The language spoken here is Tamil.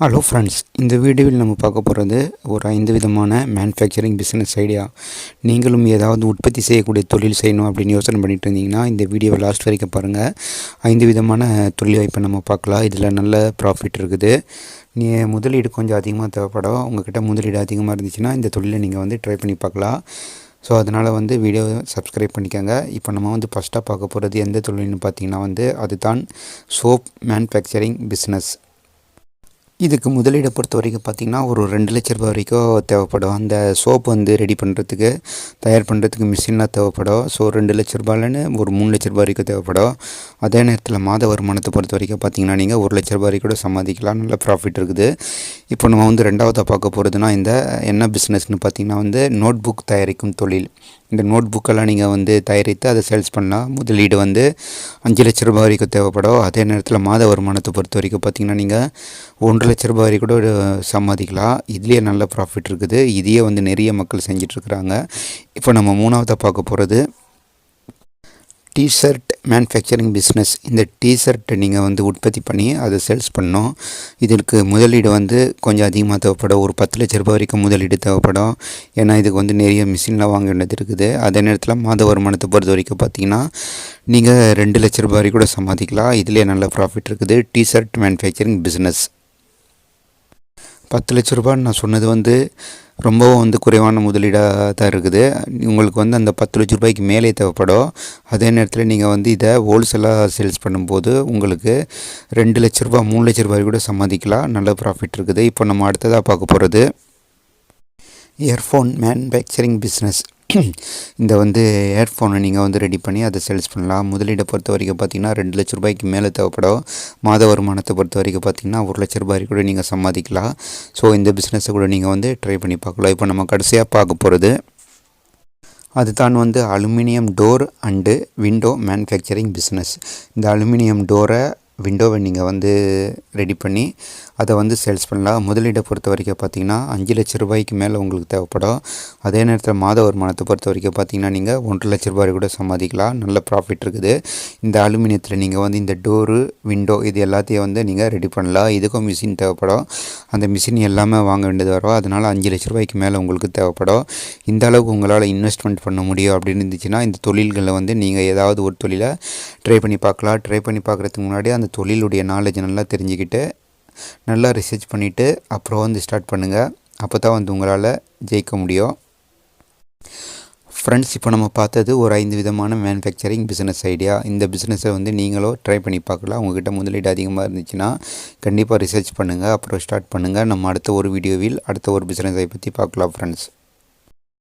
ஹலோ ஃப்ரெண்ட்ஸ் இந்த வீடியோவில் நம்ம பார்க்க போகிறது ஒரு ஐந்து விதமான மேனுஃபேக்சரிங் பிஸ்னஸ் ஐடியா நீங்களும் ஏதாவது உற்பத்தி செய்யக்கூடிய தொழில் செய்யணும் அப்படின்னு யோசனை பண்ணிட்டு இருந்தீங்கன்னா இந்த வீடியோவை லாஸ்ட் வரைக்கும் பாருங்கள் ஐந்து விதமான தொழில் வாய்ப்பை நம்ம பார்க்கலாம். இதில் நல்ல ப்ராஃபிட் இருக்குது. நீ முதலீடு கொஞ்சம் அதிகமாக தேவைப்படும் உங்கள்கிட்ட முதலீடு அதிகமாக இருந்துச்சுன்னா இந்த தொழிலை நீங்கள் வந்து ட்ரை பண்ணி பார்க்கலாம். ஸோ அதனால் வந்து வீடியோ சப்ஸ்கிரைப் பண்ணிக்கோங்க. இப்போ நம்ம வந்து ஃபஸ்ட்டாக பார்க்க போகிறது எந்த தொழில்னு பார்த்தீங்கன்னா வந்து அதுதான் சோப் மேனுஃபேக்சரிங் பிஸ்னஸ் இதுக்கு முதலீடை பொறுத்த வரைக்கும் பார்த்திங்கன்னா ஒரு ரெண்டு லட்ச ரூபாய் வரைக்கும் தேவைப்படும். அந்த சோப்பு வந்து ரெடி பண்ணுறதுக்கு தயார் பண்ணுறதுக்கு மிஷின்லாம் தேவைப்படும். ஸோ ரெண்டு லட்ச ரூபாயிலன்னு ஒரு மூணு லட்ச ரூபாய் வரைக்கும் தேவைப்படும். அதே நேரத்தில் மாத வருமானத்தை பொறுத்த வரைக்கும் பார்த்திங்கன்னா நீங்கள் ஒரு லட்ச ரூபாய் வரைக்கும் கூட சம்பாதிக்கலாம். நல்ல ப்ராஃபிட் இருக்குது. இப்போ நம்ம வந்து ரெண்டாவதாக பார்க்க போகிறதுனா இந்த என்ன பிஸ்னஸ்னு பார்த்திங்கன்னா வந்து நோட் புக் தயாரிக்கும் தொழில். இந்த நோட் புக்கெல்லாம் நீங்கள் வந்து தயாரித்து அதை சேல்ஸ் பண்ணலாம் முதலீடு வந்து அஞ்சு லட்ச ரூபாய் வரைக்கும் தேவைப்படும். அதே நேரத்தில் மாத வருமானத்தை பொறுத்த வரைக்கும் பார்த்திங்கன்னா நீங்கள் ஒன்றரை லட்ச ரூபாய் வரைக்கும் கூட சம்பாதிக்கலாம். இதுலேயே நல்ல ப்ராஃபிட் இருக்குது. இதையே வந்து நிறைய மக்கள் செஞ்சிட்ருக்குறாங்க இப்போ நம்ம மூணாவதாக பார்க்க போகிறது டிஷர்ட் மேனுஃபேக்சரிங் பிஸ்னஸ் இந்த டிஷர்ட்டை நீங்கள் வந்து உற்பத்தி பண்ணி அதை சேல்ஸ் பண்ணோம் இதற்கு முதலீடு வந்து கொஞ்சம் அதிகமாக தேவைப்படும். ஒரு பத்து லட்ச ரூபாய் வரைக்கும் முதலீடு தேவைப்படும். ஏன்னா இதுக்கு வந்து நிறைய மிஷின்லாம் வாங்க வேண்டியது இருக்குது. அதே நேரத்தில் மாத வருமானத்தை பொறுத்த வரைக்கும் பார்த்தீங்கன்னா நீங்கள் ரெண்டு லட்ச ரூபாய் வரைக்கும் கூட சம்பாதிக்கலாம். இதுலேயே நல்ல ப்ராஃபிட் இருக்குது. டிஷர்ட் மேனுஃபேக்சரிங் பிஸ்னஸ் பத்து லட்ச ரூபான்னு நான் சொன்னது வந்து ரொம்பவும் வந்து குறைவான முதலீடாக தான் இருக்குது. உங்களுக்கு வந்து அந்த பத்து லட்ச ரூபாய்க்கு மேலே தேவைப்படும். அதே நேரத்தில் நீங்கள் வந்து இதை ஹோல்சேலாக சேல்ஸ் பண்ணும்போது உங்களுக்கு ரெண்டு லட்ச ரூபா மூணு லட்ச ரூபாய் கூட சம்பாதிக்கலாம். நல்ல ப்ராஃபிட் இருக்குது. இப்போ நம்ம அடுத்ததாக பார்க்க போகிறது இயர்ஃபோன் மேனுஃபேக்சரிங் பிஸ்னஸ் இந்த வந்து ஹெட்ஃபோனை நீங்கள் வந்து ரெடி பண்ணி அதை சேல்ஸ் பண்ணலாம். முதலீடை பொறுத்த வரைக்கும் பார்த்தீங்கன்னா ரெண்டு லட்ச ரூபாய்க்கு மேலே தேவைப்படும். மாத வருமானத்தை பொறுத்த வரைக்கும் பார்த்தீங்கன்னா ஒரு லட்ச ரூபாய் கூட நீங்கள் சம்பாதிக்கலாம். ஸோ இந்த பிஸ்னஸை கூட நீங்கள் வந்து ட்ரை பண்ணி பார்க்கலாம். இப்போ நம்ம கடைசியாக பார்க்க போகிறது அதுதான் வந்து aluminium door and window manufacturing business இந்த அலுமினியம் டோரை விண்டோவை நீங்கள் வந்து ரெடி பண்ணி அதை வந்து சேல்ஸ் பண்ணலாம். முதலீடை பொறுத்த வரைக்கும் பார்த்திங்கன்னா அஞ்சு லட்ச ரூபாய்க்கு மேலே உங்களுக்கு தேவைப்படும். அதே நேரத்தில் மாத வருமானத்தை பொறுத்த வரைக்கும் பார்த்திங்கன்னா நீங்கள் ஒன்றரை லட்ச ரூபாய் கூட சம்பாதிக்கலாம். நல்ல ப்ராஃபிட் இருக்குது. இந்த அலுமினியத்தில் நீங்கள் வந்து இந்த டோரு விண்டோ இது எல்லாத்தையும் வந்து நீங்கள் ரெடி பண்ணலாம். இதுக்கும் மிஷின் தேவைப்படும். அந்த மிஷின் எல்லாமே வாங்க வேண்டியது வரும். அதனால் அஞ்சு லட்ச ரூபாய்க்கு மேலே உங்களுக்கு தேவைப்படும். இந்த அளவுக்கு உங்களால் இன்வெஸ்ட்மெண்ட் பண்ண முடியும் அப்படின்னு இருந்துச்சுன்னா இந்த தொழில்களை வந்து நீங்கள் ஏதாவது ஒரு தொழிலை ட்ரை பண்ணி பார்க்கலாம். ட்ரை பண்ணி பார்க்குறதுக்கு முன்னாடி அந்த தொழிலுடைய நாலேஜ் நல்லா தெரிஞ்சுக்கிட்டு நல்லா ரிசர்ச் பண்ணிவிட்டு அப்புறம் வந்து ஸ்டார்ட் பண்ணுங்கள் அப்போ தான் வந்து உங்களால் ஜெயிக்க முடியும். ஃப்ரெண்ட்ஸ் இப்போ நம்ம பார்த்தது ஒரு ஐந்து விதமான மேனுஃபேக்சரிங் பிஸ்னஸ் ஐடியா இந்த பிஸ்னஸை வந்து நீங்களும் ட்ரை பண்ணி பார்க்கலாம். உங்கள்கிட்ட முதலீடு அதிகமாக இருந்துச்சுன்னா கண்டிப்பாக ரிசர்ச் பண்ணுங்கள் அப்புறம் ஸ்டார்ட் பண்ணுங்கள் நம்ம அடுத்த ஒரு வீடியோவில் அடுத்த ஒரு பிஸ்னஸை பற்றி பார்க்கலாம் ஃப்ரெண்ட்ஸ்